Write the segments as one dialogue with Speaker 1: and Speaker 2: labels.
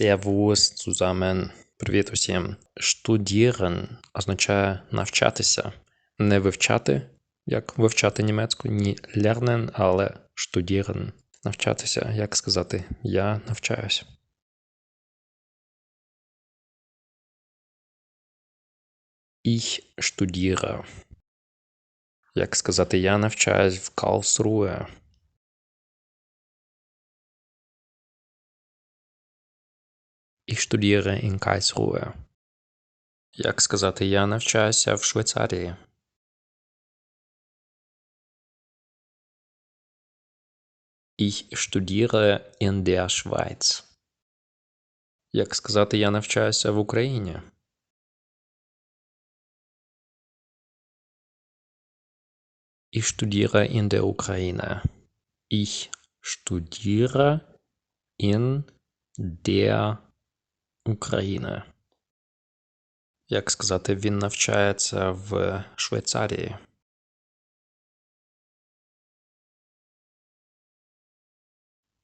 Speaker 1: Servus zusammen. Привіт усім. Studieren означає навчатися. Не вивчати, як вивчати німецьку, ні lernen, але studieren. Навчатися, як сказати, я навчаюсь. Ich studiere. Як сказати, я навчаюсь в Karlsruhe. Ich studiere in Karlsruhe. Як сказати, я навчаюся в Швейцарії. Ich studiere in der Schweiz. Як сказати, я навчаюся в Україні. Ich studiere in der Ukraine. Ich studiere in der Україна. Як сказати, він навчається в Швейцарії.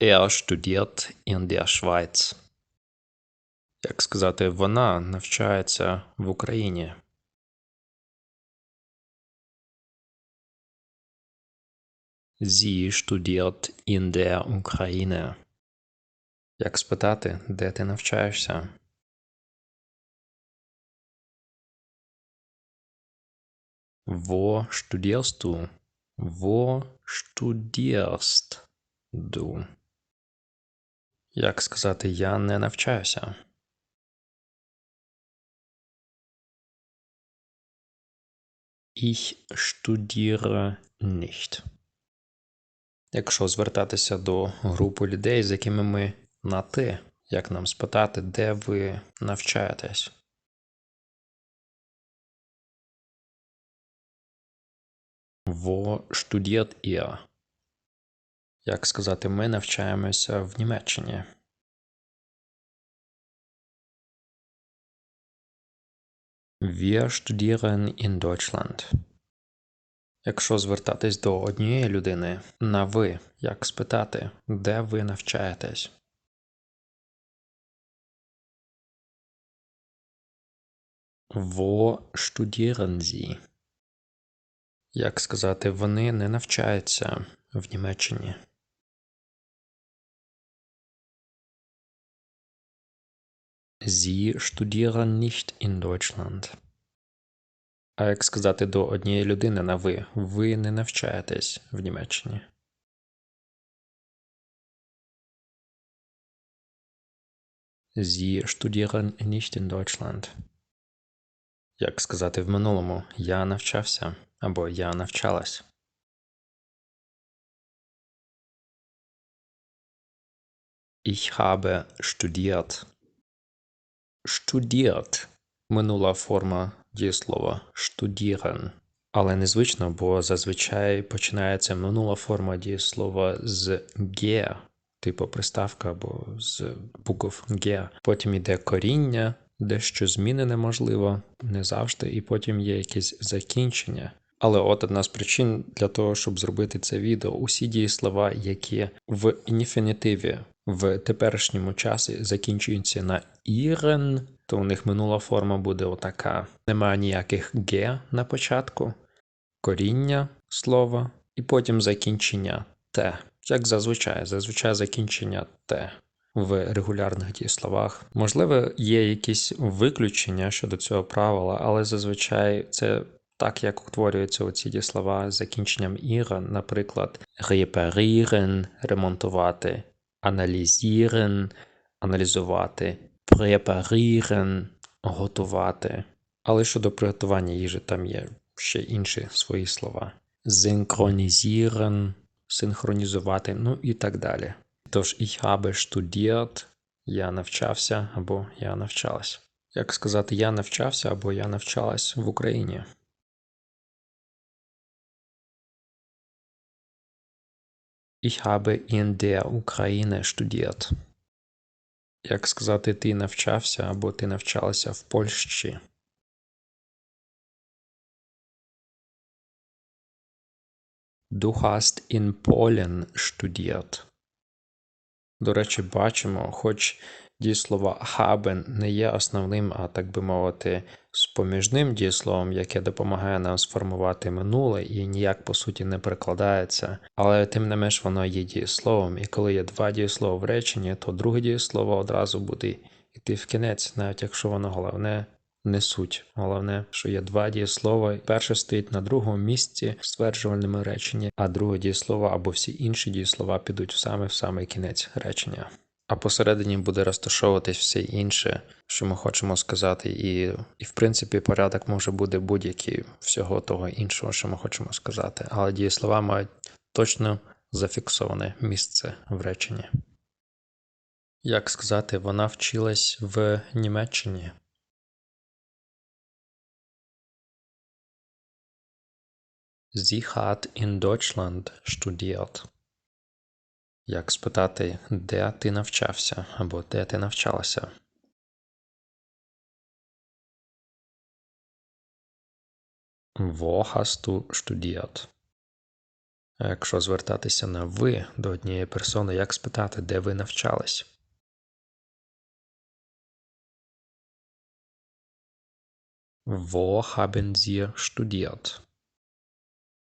Speaker 1: Er studiert in der Schweiz. Як сказати, вона навчається в Україні. Sie studiert in der Ukraine. Як спитати, де ти навчаєшся? Wo studierst du? Wo studierst du? Як сказати, я не навчаюся? Ich studiere nicht. Якщо звертатися до групи людей, з якими ми на ти, як нам спитати, де ви навчаєтесь? Wo studiert ihr? Як сказати, ми навчаємося в Німеччині. Wir studieren in Deutschland. Якщо звертатись до однієї людини на ви, як спитати, де ви навчаєтесь? Wo studieren Sie? Як сказати, вони не навчаються в Німеччині. Sie studieren nicht in Deutschland. А як сказати до однієї людини на ви, ви не навчаєтесь в Німеччині. Sie studieren nicht in Deutschland. Як сказати в минулому я навчався або я навчалась. Ich habe studiert. Studiert минула форма дієслова studieren. Але незвично, бо зазвичай починається минула форма дієслова з «ge», типу приставка або з букв «ge». Потім йде коріння, дещо змінене можливо, не завжди, і потім є якесь закінчення. Але от одна з причин для того, щоб зробити це відео, усі дієслова, які в ініфінітиві в теперішньому часі закінчуються на ірен, то у них минула форма буде отака. Немає ніяких ге на початку, коріння слова, і потім закінчення те. Як зазвичай, зазвичай закінчення те в регулярних дієсловах. Можливо, є якісь виключення щодо цього правила, але зазвичай це. Так як утворюються оці дієслова з закінченням іра, наприклад, репарірен ремонтувати, аналізірен аналізувати, препарірен готувати. Але щодо приготування їжі там є ще інші свої слова. Синхронізірен синхронізувати, ну і так далі. Тож ich habe studiert, я навчався або я навчалась. Як сказати, я навчався або я навчалась в Україні. Ich habe in der Ukraine studiert. Як сказати, ти навчався або ти навчалася в Польщі. Du hast in Polen studiert. До речі, бачимо, хоч дієслово haben не є основним, а так би мовити, споміжним дієсловом, яке допомагає нам сформувати минуле і ніяк по суті не перекладається, але тим не менш воно є дієсловом, і коли є два дієслова в реченні, то друге дієслово одразу буде йти в кінець, навіть якщо воно головне не суть. Головне, що є два дієслова. Перше стоїть на другому місці в стверджувальному реченні, а друге дієслово або всі інші дієслова підуть саме в самий кінець речення. А посередині буде розташовуватись все інше, що ми хочемо сказати, і, і в принципі порядок може бути будь-який всього того іншого, що ми хочемо сказати. Але дієслова мають точно зафіксоване місце в реченні. Як сказати, вона вчилась в Німеччині. Sie hat in Deutschland studiert. Як спитати, де ти навчався або де ти навчалася? Wo hast du studiert? Якщо звертатися на ви до однієї персони, як спитати, де ви навчались? Wo haben Sie studiert?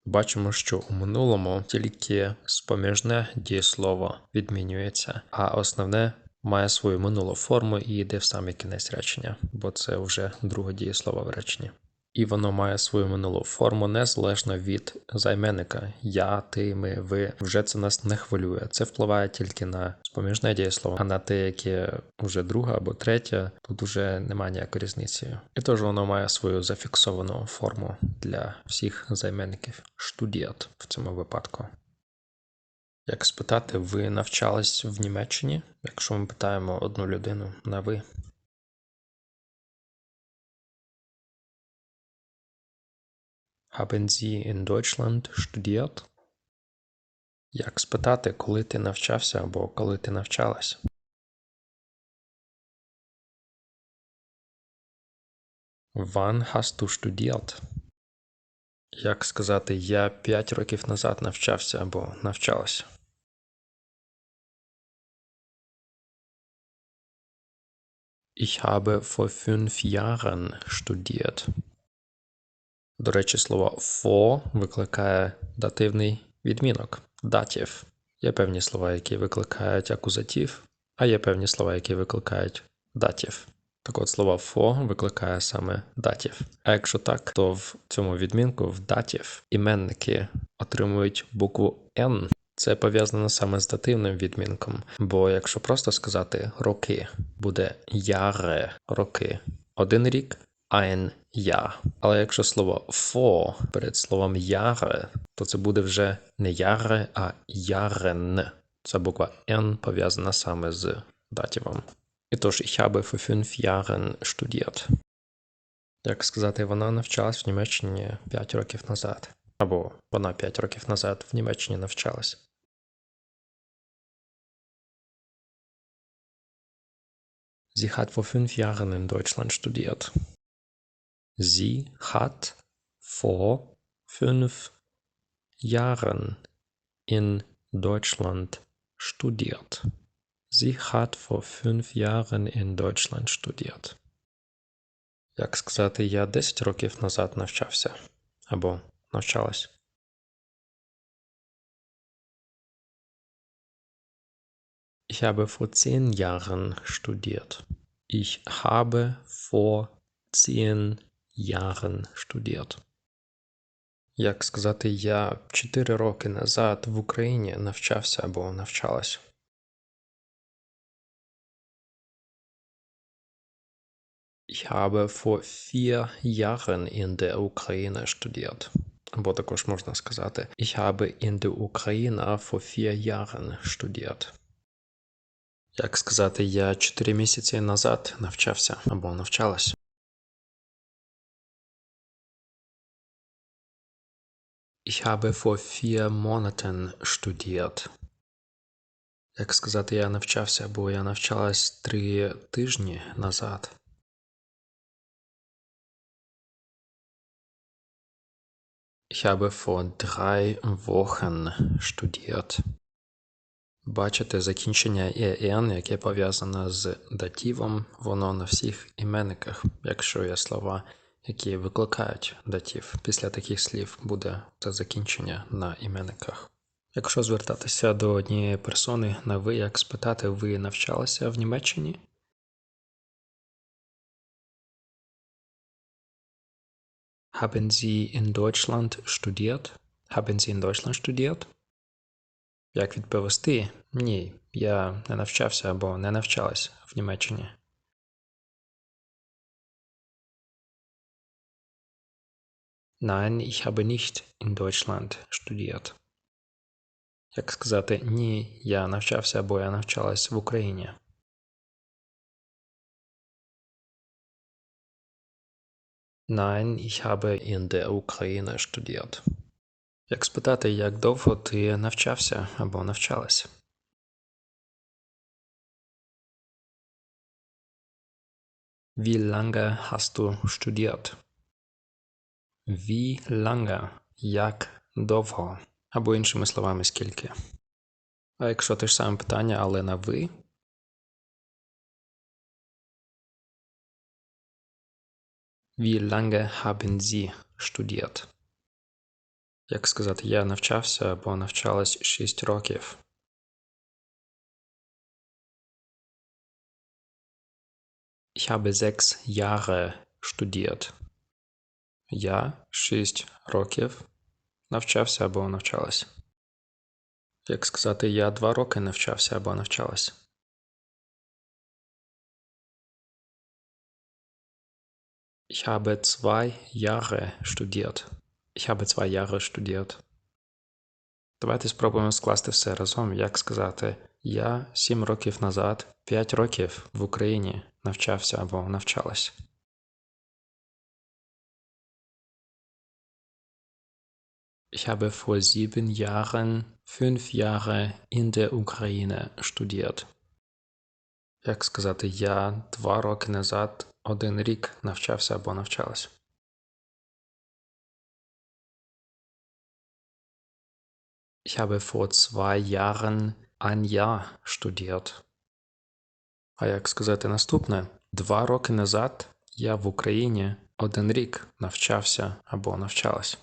Speaker 1: Бачимо, що у минулому тільки споміжне дієслово відмінюється, а основне має свою минулу форму і йде в самий кінець речення, бо це вже друге дієслово в реченні. І воно має свою минулу форму незалежно від займенника я, ти, ми, ви. Вже це нас не хвилює. Це впливає тільки на споміжне дієслово, а на те, яке вже друге або третє, тут вже немає ніякої різниці. І тож воно має свою зафіксовану форму для всіх займенників. Штудіат в цьому випадку. Як спитати, ви навчались в Німеччині? Якщо ми питаємо одну людину на ви. Haben Sie in Deutschland studiert? Як спитати, коли ти навчався або коли ти навчалась? Wann hast du studiert? Як сказати, я 5 років назад навчався або навчалася? Ich habe vor fünf Jahren studiert. До речі, слово for викликає дативний відмінок датів. Є певні слова, які викликають акузатив, а є певні слова, які викликають датів. Так от слово for викликає саме датів. А якщо так, то в цьому відмінку в датів іменники отримують букву N. Це пов'язано саме з дативним відмінком. Бо якщо просто сказати роки, буде яре роки. Один рік ein Jahr. Але якщо слово for перед словом Jahre, то це буде вже не Jahre, а Jahren. Ця буква N пов'язана саме з датівом. І тож, ich habe vor fünf Jahren studiert. Як сказати, вона навчалась в Німеччині 5 років назад. Або вона 5 років назад в Німеччині навчалась. Sie hat vor fünf Jahren in Deutschland studiert. Sie hat vor fünf Jahren in Deutschland studiert. Sie hat vor fünf Jahren in Deutschland studiert. Як сказати, я 10 років назад навчався або навчалась. Ich habe vor zehn Jahren studiert. Ich habe vor zehn Jahren studiert. Як сказати, я 4 роки назад в Україні навчався або навчалась. Ich habe vor vier Jahren in der Ukraine studiert. Або також можна сказати Ich habe in der Ukraine vor vier Jahren studiert. Як сказати, я 4 місяці назад навчався або навчалась. Ich habe vor vier Monaten studiert. Як сказати, я навчався, бо я навчалась три тижні назад. Ich habe vor drei Wochen studiert. Бачите закінчення «en», яке пов'язане з датівом, воно на всіх іменниках, якщо є слова, які викликають датів. Після таких слів буде це закінчення на іменниках. Якщо звертатися до однієї персони на ви, як спитати, ви навчалися в Німеччині? Haben Sie in Deutschland studiert? Haben Sie in Deutschland studiert? Як відповісти? Ні, я не навчався або не навчалась в Німеччині. Nein, ich habe nicht in Deutschland studiert. Як сказати ні, я навчався або я навчалась в Україні. Nein, ich habe in der Ukraine studiert. Як спитати, як довго ти навчався або навчалась? Wie lange hast du studiert? Wie lange? Як довго? Або іншими словами, скільки. А якщо те ж саме питання, але на ви? Wie lange haben Sie studiert? Як сказати, я навчався або навчалась 6 років. Ich habe sechs Jahre studiert. Я 6 років навчався або навчалась. Як сказати, я 2 роки навчався або навчалась. Ich habe zwei Jahre studiert. Ich habe zwei Jahre studiert. Давайте спробуємо скласти все разом, як сказати Я сім років назад, 5 років в Україні навчався або навчалась. Ich habe vor sieben Jahren fünf Jahre in der Ukraine studiert. Як сказати, я два роки назад один рік навчався або навчалась. Ich habe vor zwei Jahren ein Jahr studiert. А як сказати наступне? Два роки назад я в Україні один рік навчався або навчалась.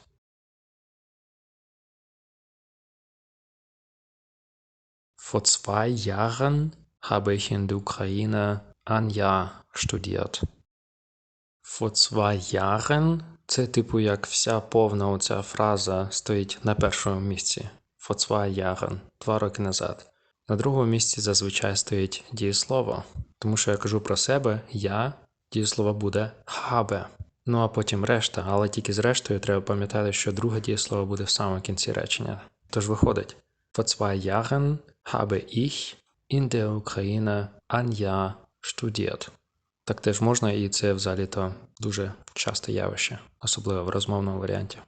Speaker 1: Vor zwei Jahren habe ich in der Ukraine ein Jahr studiert. For zwei Jahren – це типу як вся повна оця фраза стоїть на першому місці. For zwei Jahren – два роки назад. На другому місці зазвичай стоїть дієслово. Тому що я кажу про себе, я, дієслово буде habe. Ну а потім решта, але тільки з рештою треба пам'ятати, що друге дієслово буде в самому кінці речення. Тож виходить, vor zwei Jahren habe ich in der Ukraine ein Jahr studiert. Так теж можна, і це взагалі-то дуже часте явище, особливо в розмовному варіанті.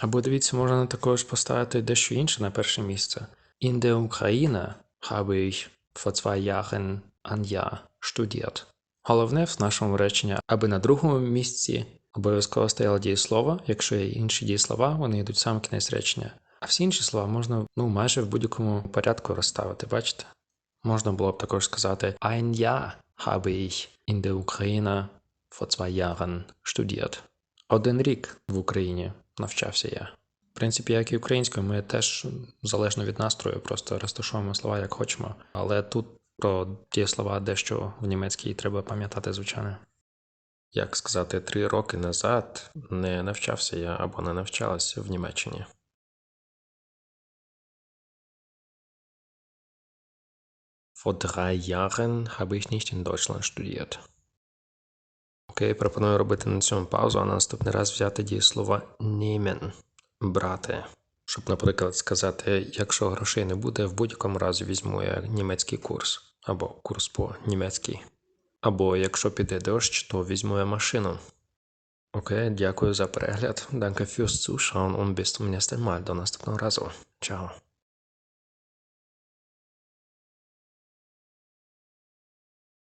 Speaker 1: Або дивіться, можна також поставити дещо інше на перше місце. In der Ukraine habe ich vor zwei Jahren ein Jahr studiert. Головне в нашому реченні, аби на другому місці обов'язково стояло дієслово, якщо є інші дієслова, вони йдуть сам кінець речення. А всі інші слова можна ну, майже в будь-якому порядку розставити, бачите? Можна було б також сказати Ein Jahr habe ich in der Ukraine vor zwei Jahren studiert. Один рік в Україні навчався я. В принципі, як і українською, ми теж залежно від настрою, просто розташовуємо слова як хочемо. Але тут про ті слова дещо в німецькій треба пам'ятати, звичайно. Як сказати, три роки назад не навчався я або не навчалася в Німеччині. Vor drei Jahren habe ich nicht in Deutschland studiert. Окей, пропоную робити на цьому паузу, а на наступний раз взяти дієслова nehmen – брати. Щоб, наприклад, сказати, якщо грошей не буде, в будь-якому разі візьму я німецький курс, або курс по німецькій. Або якщо піде дощ, то візьму я машину. Окей, дякую за перегляд. Danke fürs Zuschauen und bis zum nächsten Mal. До наступного разу. Ciao.